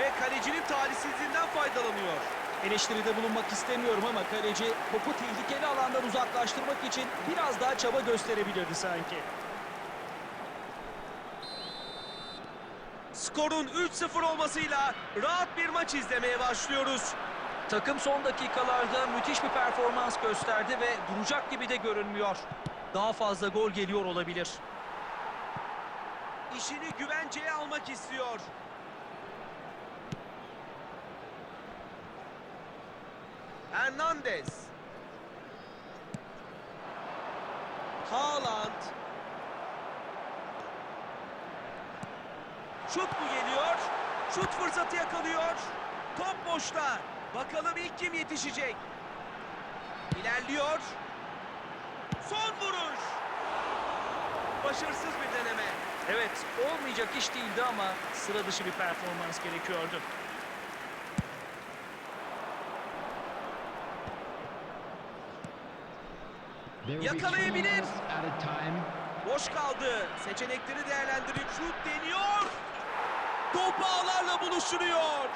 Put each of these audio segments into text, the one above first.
Ve kalecinin talihsizliğinden faydalanıyor. Eleştiride bulunmak istemiyorum ama kaleci topu tehlikeli alandan uzaklaştırmak için biraz daha çaba gösterebilirdi sanki. Skorun 3-0 olmasıyla rahat bir maç izlemeye başlıyoruz. Takım son dakikalarda müthiş bir performans gösterdi ve duracak gibi de görünmüyor. Daha fazla gol geliyor olabilir. İşini güvenceye almak istiyor. Hernandez. Haaland. Şut mu geliyor? Şut fırsatı yakalıyor. Top boşta. Bakalım ilk kim yetişecek? İlerliyor. Son vuruş. Başarısız bir deneme. Evet, olmayacak iş değildi ama sıra dışı bir performans gerekiyordu. Yakalayabilir. Boş kaldı. Seçenekleri değerlendirip şut deniyor. Top ağlarla buluşturuyor.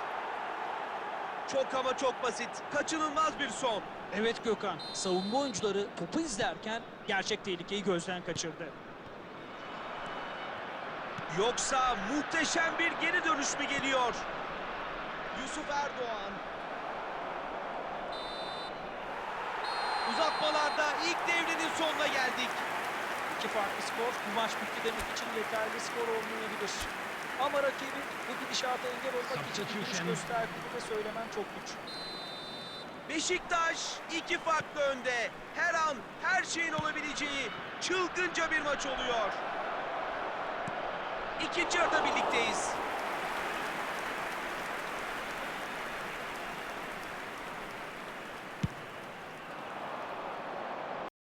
Çok ama çok basit. Kaçınılmaz bir son. Evet Gökhan, savunma oyuncuları topu izlerken gerçek tehlikeyi gözden kaçırdı. Yoksa muhteşem bir geri dönüş mü geliyor? Yusuf Erdoğan. Uzatmalarda ilk devrenin sonuna geldik. İki farklı skor bu maç bitti demek için yeterli skor olmayabilir. Ama rakibin bu gidişata engel olmak için bir güç gösterdiğini de söylemem çok güç. Beşiktaş iki farklı önde. Her an her şeyin olabileceği çılgınca bir maç oluyor. İkinci yarıda birlikteyiz.